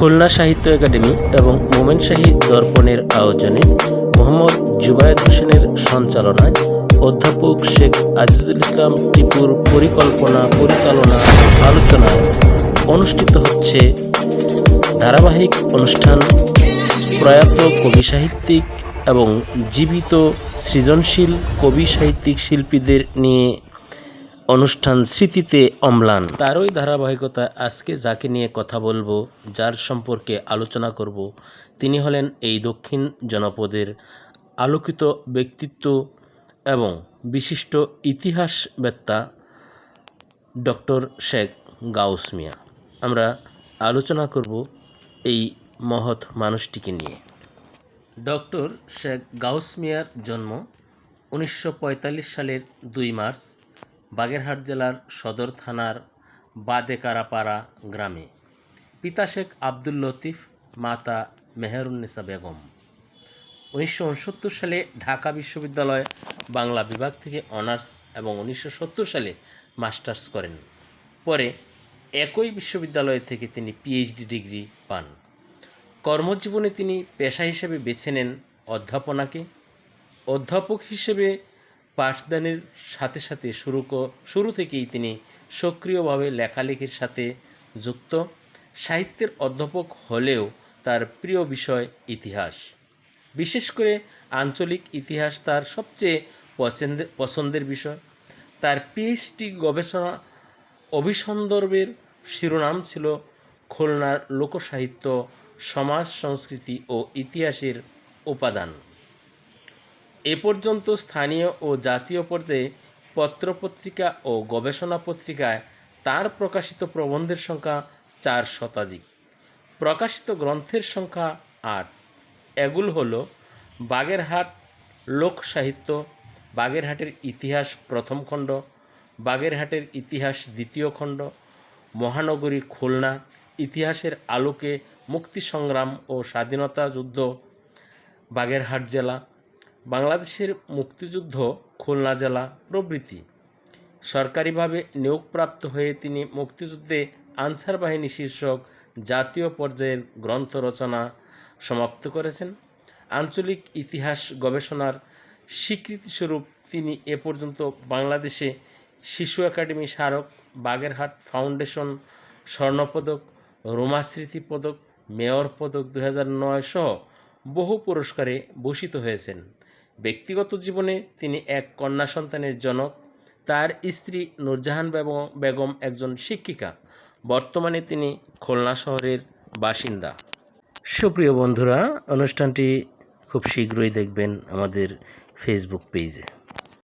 খুলনা সাহিত্য একাডেমি এবং মোমেন শাহী দর্পণের আয়োজনে মোহাম্মদ জুবায়ের হোসেনের সঞ্চালনায় অধ্যাপক শেখ আজিজুল ইসলাম টিপুর পরিকল্পনা, পরিচালনা আলোচনায় অনুষ্ঠিত হচ্ছে। ধারাবাহিক অনুষ্ঠান প্রয়াত কবি সাহিত্যিক এবং জীবিত সৃজনশীল কবি সাহিত্যিক শিল্পীদের নিয়ে অনুষ্ঠান স্মৃতিতে অম্লান। তারই ধারাবাহিকতা আজকে যাকে নিয়ে কথা বলব, যার সম্পর্কে আলোচনা করব, তিনি হলেন এই দক্ষিণ জনপদের আলোকিত ব্যক্তিত্ব এবং বিশিষ্ট ইতিহাসবেত্তা ডক্টর শেখ গাউস মিয়া। আমরা আলোচনা করব এই মহৎ মানুষটিকে নিয়ে। ডক্টর শেখ গাউস মিয়ার জন্ম উনিশশো পঁয়তাল্লিশ সালের দুই মার্চ বাগেরহাট জেলার সদর থানার বাদেকারাপাড়া গ্রামে। পিতা শেখ আব্দুল লতিফ, মাতা মেহেরুন্নেসা বেগম। উনিশশো উনসত্তর সালে ঢাকা বিশ্ববিদ্যালয় বাংলা বিভাগ থেকে অনার্স এবং উনিশশো সত্তর সালে মাস্টার্স করেন। পরে একই বিশ্ববিদ্যালয় থেকে তিনি পিএইচডি ডিগ্রি পান। কর্মজীবনে তিনি পেশা হিসেবে বেছে নেন অধ্যাপনাকে। অধ্যাপক হিসেবে পাঠদানের সাথে সাথে শুরু শুরু থেকেই তিনি সক্রিয়ভাবে লেখালেখির সাথে যুক্ত। সাহিত্যের অধ্যাপক হলেও তার প্রিয় বিষয় ইতিহাস। বিশেষ করে আঞ্চলিক ইতিহাস তার সবচেয়ে পছন্দের পছন্দের বিষয়। তার পিএইচডি গবেষণা অভিসন্দর্ভের শিরোনাম ছিল খুলনার লোকসাহিত্য, সমাজ, সংস্কৃতি ও ইতিহাসের উপাদান। এ পর্যন্ত স্থানীয় ও জাতীয় পর্যায়ে পত্রপত্রিকা ও গবেষণা পত্রিকায় তার প্রকাশিত প্রবন্ধের সংখ্যা চার শতাধিক। প্রকাশিত গ্রন্থের সংখ্যা আট। এগুলো হল বাগেরহাট লোক সাহিত্য, বাগেরহাটের ইতিহাস প্রথম খণ্ড, বাগেরহাটের ইতিহাস দ্বিতীয় খণ্ড, মহানগরী খুলনা, ইতিহাসের আলোকে মুক্তি সংগ্রাম ও স্বাধীনতা যুদ্ধ, বাগেরহাট জেলা বাংলাদেশের মুক্তিযুদ্ধ, খুলনা জেলা প্রভৃতি। সরকারিভাবে নিয়োগপ্রাপ্ত হয়ে তিনি মুক্তিযুদ্ধে আনসার বাহিনী শীর্ষক জাতীয় পর্যায়ের গ্রন্থ রচনা সমাপ্ত করেছেন। আঞ্চলিক ইতিহাস গবেষণার স্বীকৃতিস্বরূপ তিনি এ পর্যন্ত বাংলাদেশে শিশু একাডেমি স্মারক, বাগেরহাট ফাউন্ডেশন স্বর্ণপদক রোমাস্মৃতি পদক মেয়র পদক দু সহ বহু পুরস্কারে ভূষিত হয়েছেন। ব্যক্তিগত জীবনে তিনি এক কন্যা সন্তানের জনক। তার স্ত্রী নূরজাহান বেগম- একজন শিক্ষিকা। বর্তমানে তিনি খুলনা শহরের বাসিন্দা। সুপ্রিয় বন্ধুরা, অনুষ্ঠানটি খুব শীঘ্রই দেখবেন আমাদের ফেসবুক পেজে